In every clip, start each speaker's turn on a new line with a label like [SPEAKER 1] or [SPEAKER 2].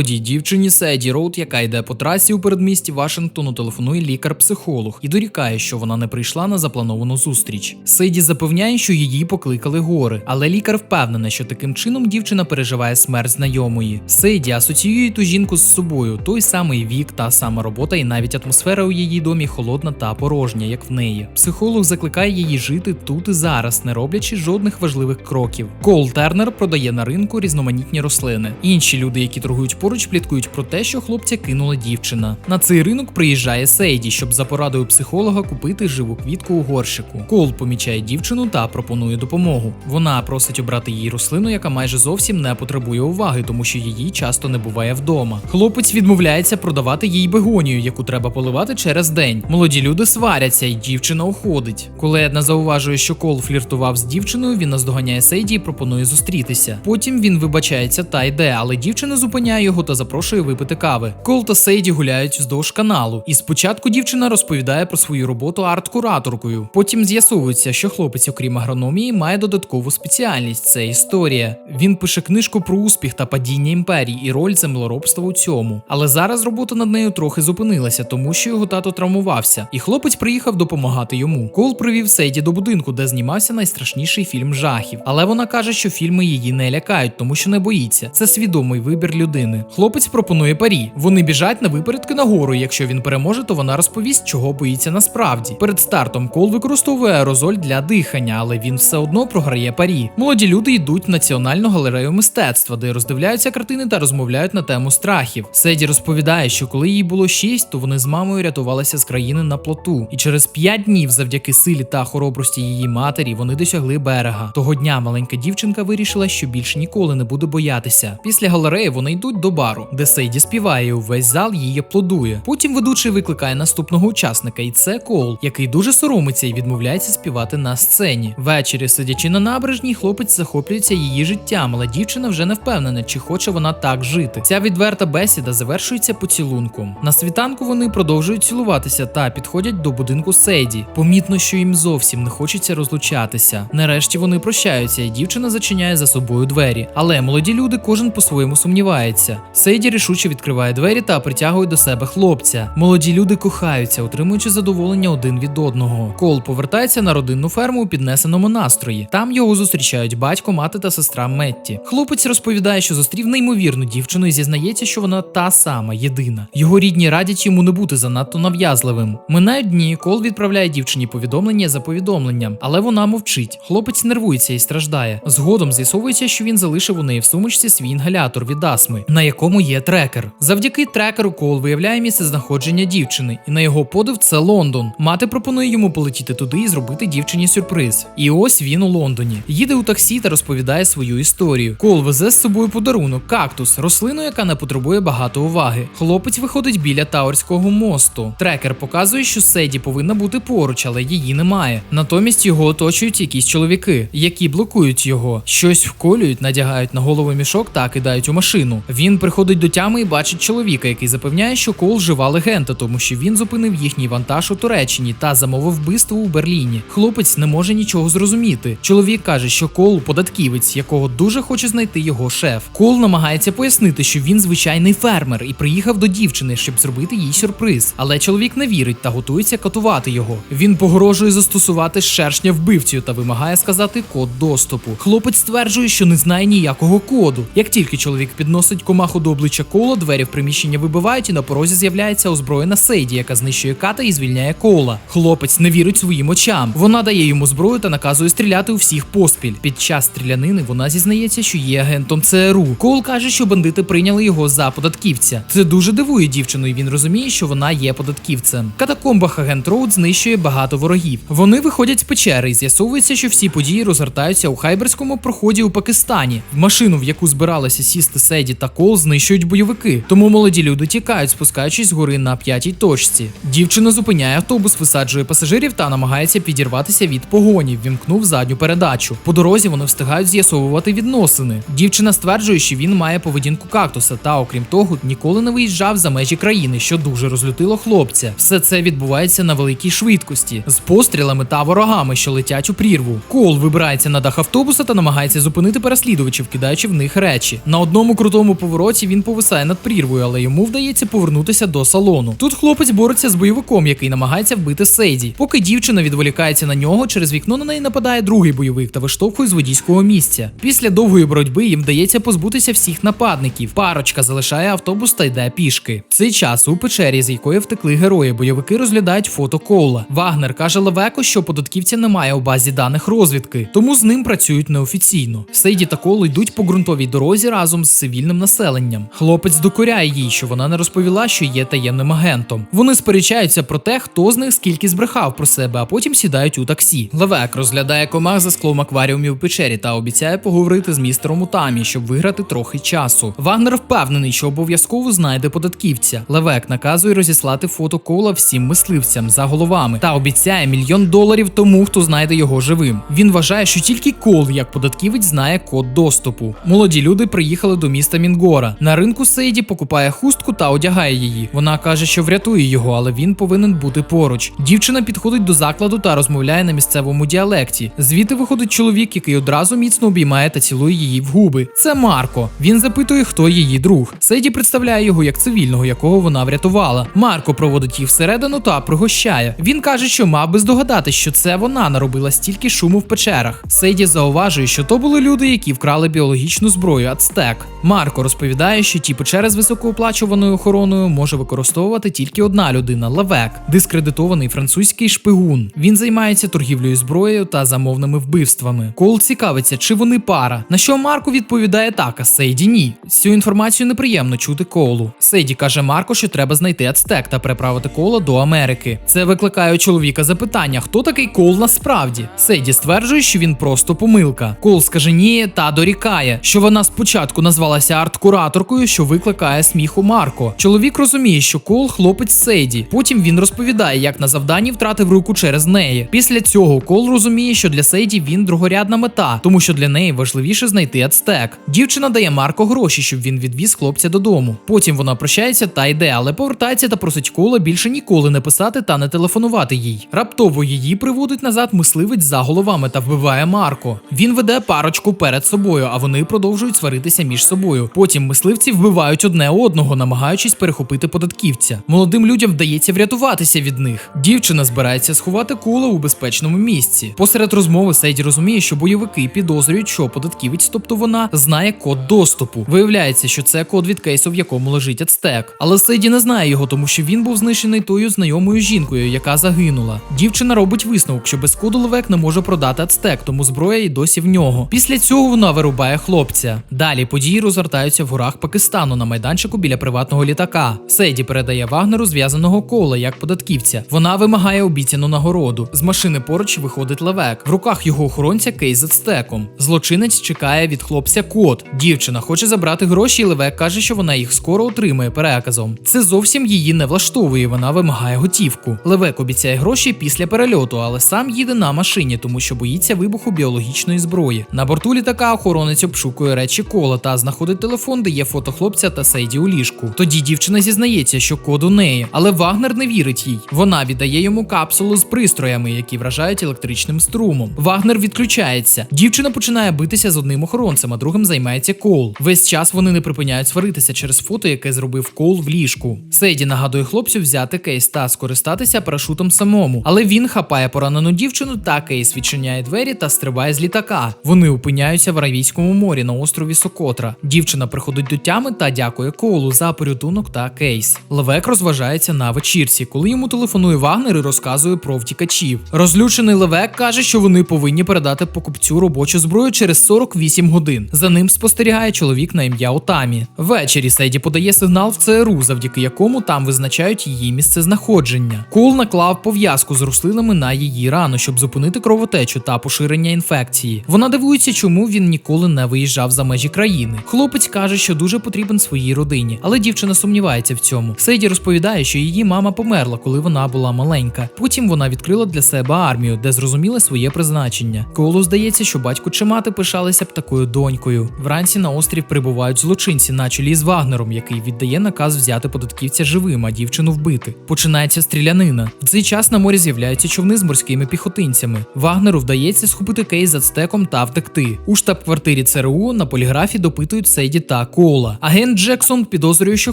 [SPEAKER 1] Молодій дівчині Седі Роуд, яка йде по трасі у передмісті Вашингтону, телефонує лікар-психолог і дорікає, що вона не прийшла на заплановану зустріч. Седі запевняє, що її покликали гори, але лікар впевнена, що таким чином дівчина переживає смерть знайомої. Седі асоціює ту жінку з собою, той самий вік, та сама робота, і навіть атмосфера у її домі холодна та порожня, як в неї. Психолог закликає її жити тут і зараз, не роблячи жодних важливих кроків. Кол Тернер продає на ринку різноманітні рослини. Інші люди, які торгують поруч, пліткують про те, що хлопця кинула дівчина. На цей ринок приїжджає Сейді, щоб за порадою психолога купити живу квітку у горщику. Кол помічає дівчину та пропонує допомогу. Вона просить обрати їй рослину, яка майже зовсім не потребує уваги, тому що її часто не буває вдома. Хлопець відмовляється продавати їй бегонію, яку треба поливати через день. Молоді люди сваряться, і дівчина уходить. Коли Една зауважує, що Кол фліртував з дівчиною, він наздоганяє Сейді і пропонує зустрітися. Потім він вибачається та йде, але дівчина зупиняє його та запрошує випити кави. Кол та Сейді гуляють вздовж каналу. І спочатку дівчина розповідає про свою роботу арт-кураторкою. Потім з'ясовується, що хлопець, окрім агрономії, має додаткову спеціальність це історія. Він пише книжку про успіх та падіння імперій і роль землеробства у цьому. Але зараз робота над нею трохи зупинилася, тому що його тато травмувався, і хлопець приїхав допомагати йому. Кол привів Сейді до будинку, де знімався найстрашніший фільм жахів. Але вона каже, що фільми її не лякають, тому що не боїться. Це свідомий вибір людини. Хлопець пропонує парі. Вони біжать на випередки нагору. Якщо він переможе, то вона розповість, чого боїться насправді. Перед стартом Кол використовує аерозоль для дихання, але він все одно програє парі. Молоді люди йдуть в національну галерею мистецтва, де роздивляються картини та розмовляють на тему страхів. Седі розповідає, що коли їй було 6, то вони з мамою рятувалися з країни на плоту, і через 5 днів, завдяки силі та хоробрості її матері, вони досягли берега. Того дня маленька дівчинка вирішила, що більше ніколи не буде боятися. Після галереї вони йдуть до бару, де Сейді співає, увесь зал її аплодує. Потім ведучий викликає наступного учасника, і це Кол, який дуже соромиться і відмовляється співати на сцені. Ввечері, сидячи на набережній, хлопець захоплюється її життям, але дівчина вже не впевнена, чи хоче вона так жити. Ця відверта бесіда завершується поцілунком. На світанку вони продовжують цілуватися та підходять до будинку Сейді. Помітно, що їм зовсім не хочеться розлучатися. Нарешті вони прощаються, і дівчина зачиняє за собою двері. Але молоді люди кожен по-своєму сумнівається. Сейді рішуче відкриває двері та притягує до себе хлопця. Молоді люди кохаються, отримуючи задоволення один від одного. Кол повертається на родинну ферму у піднесеному настрої. Там його зустрічають батько, мати та сестра Метті. Хлопець розповідає, що зустрів неймовірну дівчину і зізнається, що вона та сама єдина. Його рідні радять йому не бути занадто нав'язливим. Минають дні, Кол відправляє дівчині повідомлення за повідомленням, але вона мовчить. Хлопець нервується і страждає. Згодом з'ясовується, що він залишив у неї в сумочці свій інгалятор від астми, на якому є трекер. Завдяки трекеру Кол виявляє місце знаходження дівчини, і на його подив це Лондон. Мати пропонує йому полетіти туди і зробити дівчині сюрприз. І ось він у Лондоні. Їде у таксі та розповідає свою історію. Кол везе з собою подарунок, кактус, рослину, яка не потребує багато уваги. Хлопець виходить біля Таурського мосту. Трекер показує, що Седі повинна бути поруч, але її немає. Натомість його оточують якісь чоловіки, які блокують його, щось вколюють, надягають на голову мішок та кидають у машину. Він приходить до тями і бачить чоловіка, який запевняє, що Кол жива легенда, тому що він зупинив їхній вантаж у Туреччині та замовив вбивство у Берліні. Хлопець не може нічого зрозуміти. Чоловік каже, що Кол податківець, якого дуже хоче знайти його шеф. Кол намагається пояснити, що він звичайний фермер і приїхав до дівчини, щоб зробити їй сюрприз. Але чоловік не вірить та готується катувати його. Він погрожує застосувати шершня вбивцю та вимагає сказати код доступу. Хлопець стверджує, що не знає ніякого коду. Як тільки чоловік підносить комаху до обличчя кола, двері в приміщення вибивають, і на порозі з'являється озброєна Сейді, яка знищує ката і звільняє кола. Хлопець не вірить своїм очам. Вона дає йому зброю та наказує стріляти у всіх поспіль. Під час стрілянини вона зізнається, що є агентом ЦРУ. Кол каже, що бандити прийняли його за податківця. Це дуже дивує дівчину, і він розуміє, що вона є податківцем. В катакомбах агент Роуд знищує багато ворогів. Вони виходять з печери і з'ясовується, що всі події розгортаються у хайберському проході у Пакистані. В машину, в яку збиралися сісти Седі та Кол, знищують бойовики. Тому молоді люди тікають, спускаючись з гори на п'ятій точці. Дівчина зупиняє автобус, висаджує пасажирів та намагається підірватися від погоні, вімкнув задню передачу. По дорозі вони встигають з'ясовувати відносини. Дівчина стверджує, що він має поведінку кактуса, та окрім того, ніколи не виїжджав за межі країни, що дуже розлютило хлопця. Все це відбувається на великій швидкості з пострілами та ворогами, що летять у прірву. Кол вибирається на дах автобуса та намагається зупинити переслідувачів, кидаючи в них речі. На одному крутому повороті повороті він повисає над прірвою, але йому вдається повернутися до салону. Тут хлопець бореться з бойовиком, який намагається вбити Сейді. Поки дівчина відволікається на нього, через вікно на неї нападає другий бойовик та виштовхує з водійського місця. Після довгої боротьби їм вдається позбутися всіх нападників. Парочка залишає автобус та йде пішки. В цей час у печері, з якої втекли герої, бойовики розглядають фото Коула. Вагнер каже Левеко, що податківця немає у базі даних розвідки, тому з ним працюють неофіційно. Сейді та Коул йдуть по ґрунтовій дорозі разом з цивільним населенням. Хлопець докоряє їй, що вона не розповіла, що є таємним агентом. Вони сперечаються про те, хто з них скільки збрехав про себе, а потім сідають у таксі. Левек розглядає комах за склом акваріумів у печері та обіцяє поговорити з містером Утамі, щоб виграти трохи часу. Вагнер впевнений, що обов'язково знайде податківця. Левек наказує розіслати фото кола всім мисливцям за головами та обіцяє мільйон доларів тому, хто знайде його живим. Він вважає, що тільки кол, як податківець, знає код доступу. Молоді люди приїхали до міста Мінгора. На ринку Сейді покупає хустку та одягає її. Вона каже, що врятує його, але він повинен бути поруч. Дівчина підходить до закладу та розмовляє на місцевому діалекті. Звідти виходить чоловік, який одразу міцно обіймає та цілує її в губи. Це Марко. Він запитує, хто її друг. Сейді представляє його як цивільного, якого вона врятувала. Марко проводить її всередину та пригощає. Він каже, що мав би здогадатись, що це вона наробила стільки шуму в печерах. Сейді зауважує, що то були люди, які вкрали біологічну зброю Ацтек. Марко розповідає, що ті печери з високооплачуваною охороною може використовувати тільки одна людина Левек, дискредитований французький шпигун. Він займається торгівлею зброєю та замовними вбивствами. Кол цікавиться, чи вони пара. На що Марко відповідає так, а Сейді ні. Цю інформацію неприємно чути Колу. Сейді каже Марко, що треба знайти Ацтек та переправити Кола до Америки. Це викликає у чоловіка запитання, хто такий Кол насправді. Сейді стверджує, що він просто помилка. Кол скаженіє та дорікає, що вона спочатку назвалася арт-кураторкою, що викликає сміх у Марко. Чоловік розуміє, що Кол хлопець Сейді. Потім він розповідає, як на завданні втратив руку через неї. Після цього Кол розуміє, що для Сейді він другорядна мета, тому що для неї важливіше знайти ацтек. Дівчина дає Марко гроші, щоб він відвіз хлопця додому. Потім вона прощається та йде, але повертається та просить Кола більше ніколи не писати та не телефонувати їй. Раптово її приводить назад мисливець за головами та вбиває Марко. Він веде парочку перед собою, а вони продовжують сваритися між собою. Потім мисливці вбивають одне одного, намагаючись перехопити податківця. Молодим людям вдається врятуватися від них. Дівчина збирається сховати Кола у безпечному місці. Посеред розмови Сейді розуміє, що бойовики підозрюють, що податківець, тобто вона, знає код доступу. Виявляється, що це код від кейсу, в якому лежить ацтек. Але Сейді не знає його, тому що він був знищений тою знайомою жінкою, яка загинула. Дівчина робить висновок, що без коду Левек не може продати ацтек, тому зброя й досі в нього. Після цього вона вирубає хлопця. Далі події розгортаються в горах Пакистану на майданчику біля приватного літака. Сейді передає Вагнеру зв'язаного кола як податківця. Вона вимагає обіцяну нагороду. З машини поруч виходить Левек. В руках його охоронця кейс з ацтеком. Злочинець чекає від хлопця код. Дівчина хоче забрати гроші, і Левек каже, що вона їх скоро отримає переказом. Це зовсім її не влаштовує. Вона вимагає готівку. Левек обіцяє гроші після перельоту, але сам їде на машині, тому що боїться вибуху біологічної зброї. На борту літака охоронець обшукує речі кола та знаходить телефон, де є фото хлопця та Сейді у ліжку. Тоді дівчина зізнається, що код у неї, але Вагнер не вірить їй. Вона віддає йому капсулу з пристроями, які вражають електричним струмом. Вагнер відключається. Дівчина починає битися з одним охоронцем, а другим займається Кол. Весь час вони не припиняють сваритися через фото, яке зробив Кол в ліжку. Сейді нагадує хлопцю взяти кейс та скористатися парашутом самому, але він хапає поранену дівчину та кейс відчиняє двері та стрибає з літака. Вони опиняються в Аравійському морі на острові Сокотра. Дівчина приходить до тями та дякує Колу за порятунок та кейс. Левек розважається на вечірці, коли йому телефонує Вагнер і розказує про втікачів. Розлючений Левек каже, що вони повинні передати покупцю робочу зброю через 48 годин. За ним спостерігає чоловік на ім'я Отамі. Ввечері Сейді подає сигнал в ЦРУ, завдяки якому там визначають її місце знаходження. Кол наклав пов'язку з рослинами на її рану, щоб зупинити кровотечу та поширення інфекції. Вона дивується, чому він ніколи не виїжджав за межі країни. Хлопець каже, що дуже потрібен своїй родині, але дівчина сумнівається в цьому. Сейді розповідає, що її мама померла, коли вона була маленька. Потім вона відкрила для себе армію, де зрозуміла своє призначення. Колу здається, що батько чи мати пишалися б такою донькою. Вранці на острів прибувають злочинці, на чолі з Вагнером, який віддає наказ взяти податківця живим, а дівчину вбити. Починається стрілянина. В цей час на морі з'являються човни з морськими піхотинцями. Вагнеру вдається схопити кейс з ацтеком та втекти. У штаб-квартирі ЦРУ на поліграфі допитують Сейді та Кола. Агент Джексон підозрює, що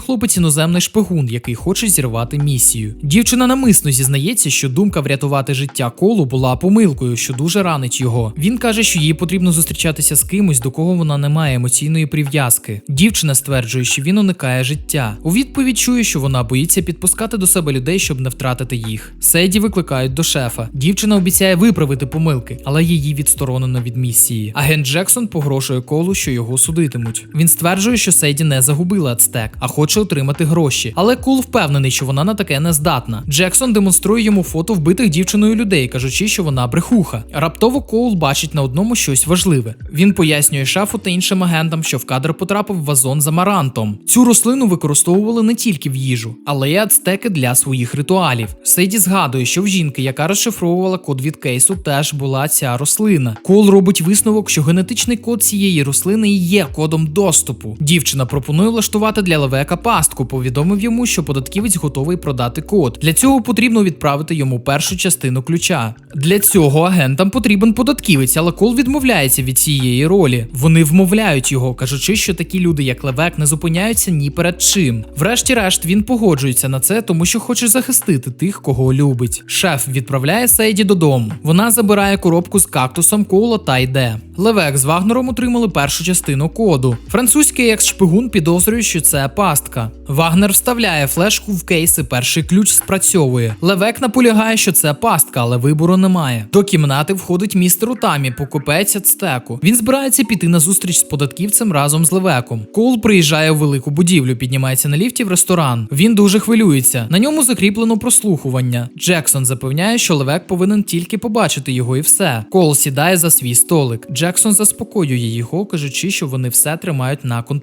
[SPEAKER 1] хлопець іноземний шпигун, який хоче зірвати місію. Дівчина намисно зізнається, що думка врятувати життя колу була помилкою, що дуже ранить його. Він каже, що їй потрібно зустрічатися з кимось, до кого вона не має емоційної прив'язки. Дівчина стверджує, що він уникає життя. У відповідь чує, що вона боїться підпускати до себе людей, щоб не втратити їх. Седі викликають до шефа. Дівчина обіцяє виправити помилки, але її відсторонено від місії. Агент Джексон погрожує колу, що його судитимуть. Він стверджує, що Седі не загубила ацтек, а хоче отримати гроші. Але Кол впевнений, що вона на таке не здатна. Джексон демонструє йому фото вбитих дівчиною людей, кажучи, що вона брехуха. Раптово Коул бачить на одному щось важливе. Він пояснює шефу та іншим агентам, що в кадр потрапив вазон з амарантом. Цю рослину використовували не тільки в їжу, але й ацтеки для своїх ритуалів. Сейді згадує, що в жінки, яка розшифровувала код від кейсу, теж була ця рослина. Кол робить висновок, що генетичний код цієї рослини є кодом доступу. Дівчина пропонує влаштувати для левека пастку, повідомив йому, що податківець готовий продати код. Для цього потрібно відправити йому першу частину ключа. Для цього агентам потрібен податківець, але Кол відмовляється від цієї ролі. Вони вмовляють його, кажучи, що такі люди, як Левек, не зупиняються ні перед чим. Врешті-решт він погоджується на це, тому що хоче захистити тих, кого любить. Шеф відправляє Сейді додому. Вона забирає коробку з кактусом, кола та йде. Левек з Вагнером отримали першу частину коду. Французький екс-шпигун підозрює, що це пастка. Вагнер вставляє флешку в кейс і перший ключ спрацьовує. Левек наполягає, що це пастка, але вибору немає. До кімнати входить містер Утамі, покупець ацтеку. Він збирається піти на зустріч з податківцем разом з Левеком. Кол приїжджає у велику будівлю, піднімається на ліфті в ресторан. Він дуже хвилюється. На ньому закріплено прослухування. Джексон запевняє, що Левек повинен тільки побачити його і все. Кол сідає за свій столик. Джексон заспокоює його, кажучи, що вони все тримають на контролі.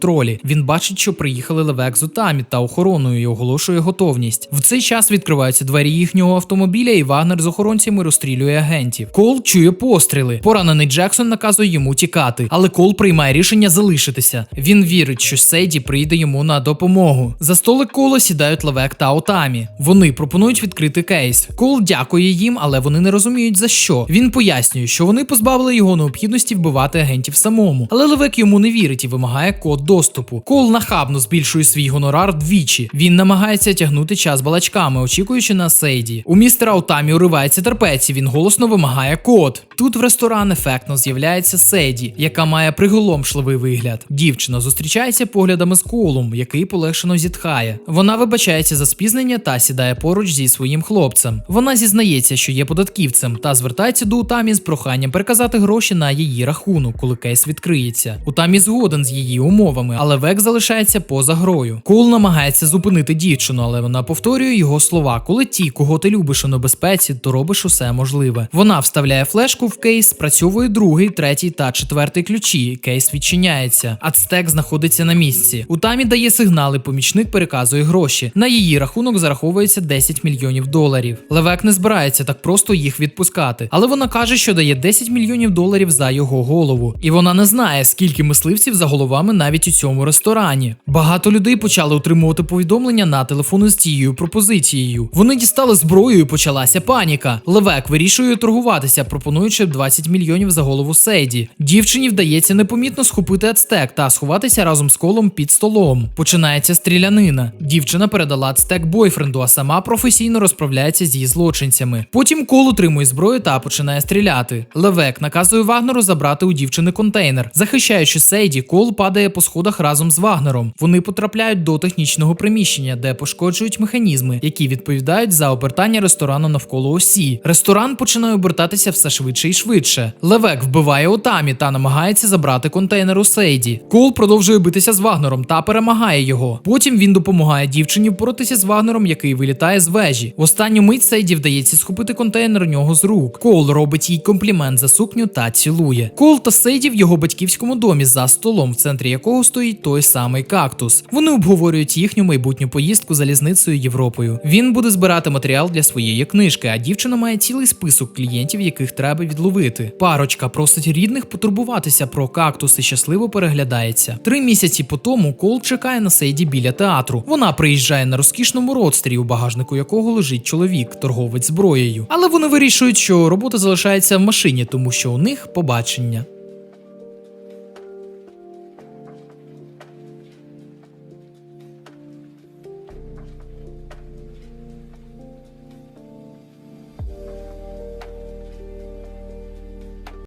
[SPEAKER 1] Він бачить, що приїхали Левек з Утамі та охороною і оголошує готовність. В цей час відкриваються двері їхнього автомобіля, і Вагнер з охоронцями розстрілює агентів. Кол чує постріли. Поранений Джексон наказує йому тікати, але Кол приймає рішення залишитися. Він вірить, що Сейді прийде йому на допомогу. За столик Кола сідають Левек та Отамі. Вони пропонують відкрити кейс. Кол дякує їм, але вони не розуміють за що. Він пояснює, що вони позбавили його необхідності вбивати агентів самому. Але Левек йому не вірить і вимагає код доступу. Кол нахабно збільшує свій гонорар вдвічі. Він намагається тягнути час балачками, очікуючи на Сейді. У містера Отамі уривається терпець, і він голосно вимагає код. Тут в ресторан ефектно з'являється Седі, яка має приголомшливий вигляд. Дівчина зустрічається поглядами з Колом, який полегшено зітхає. Вона вибачається за спізнення та сідає поруч зі своїм хлопцем. Вона зізнається, що є податківцем, та звертається до Утамі з проханням переказати гроші на її рахунок, коли кейс відкриється. Утамі згоден з її умовами, але Век залишається поза грою. Кол намагається зупинити дівчину, але вона повторює його слова: коли ті, кого ти любиш у небезпеці, то робиш усе можливе. Вона вставляє флешку в кейс, спрацьовує другий, третій та четвертий ключі. Кейс відчиняється. Ацтек знаходиться на місці. Утамі дає сигнали, помічник переказує гроші. На її рахунок зараховується 10 мільйонів доларів. Левек не збирається так просто їх відпускати, але вона каже, що дає 10 мільйонів доларів за його голову. І вона не знає, скільки мисливців за головами навіть у цьому ресторані. Багато людей почали отримувати повідомлення на телефони з цією пропозицією. Вони дістали зброю і почалася паніка. Левек вирішує торгуватися, пропонуючи 20 мільйонів за голову Сейді. Дівчині вдається непомітно схопити ацтек та сховатися разом з колом під столом. Починається стрілянина. Дівчина передала ацтек бойфренду, а сама професійно розправляється зі злочинцями. Потім кол отримує зброю та починає стріляти. Левек наказує Вагнеру забрати у дівчини контейнер. Захищаючи Сейді, кол падає по сходах разом з Вагнером. Вони потрапляють до технічного приміщення, де пошкоджують механізми, які відповідають за обертання ресторану навколо осі. Ресторан починає обертатися все швидше і швидше. Левек вбиває Отамі та намагається забрати контейнер у Сейді. Кол продовжує битися з Вагнером та перемагає його. Потім він допомагає дівчині впоратися з Вагнером, який вилітає з вежі. В останню мить Сейді вдається схопити контейнер у нього з рук. Кол робить їй комплімент за сукню та цілує. Кол та Сейді в його батьківському домі за столом, в центрі якого стоїть той самий кактус. Вони обговорюють їхню майбутню поїздку залізницею Європою. Він буде збирати матеріал для своєї книжки, а дівчина має цілий список клієнтів, яких треба відловити. Парочка просить рідних потурбуватися про кактус і щасливо переглядається. Три місяці по тому Кол чекає на Сейді біля театру. Вона приїжджає на розкішному родстрі, у багажнику якого лежить чоловік, торговець зброєю. Але вони вирішують, що робота залишається в машині, тому що у них побачення.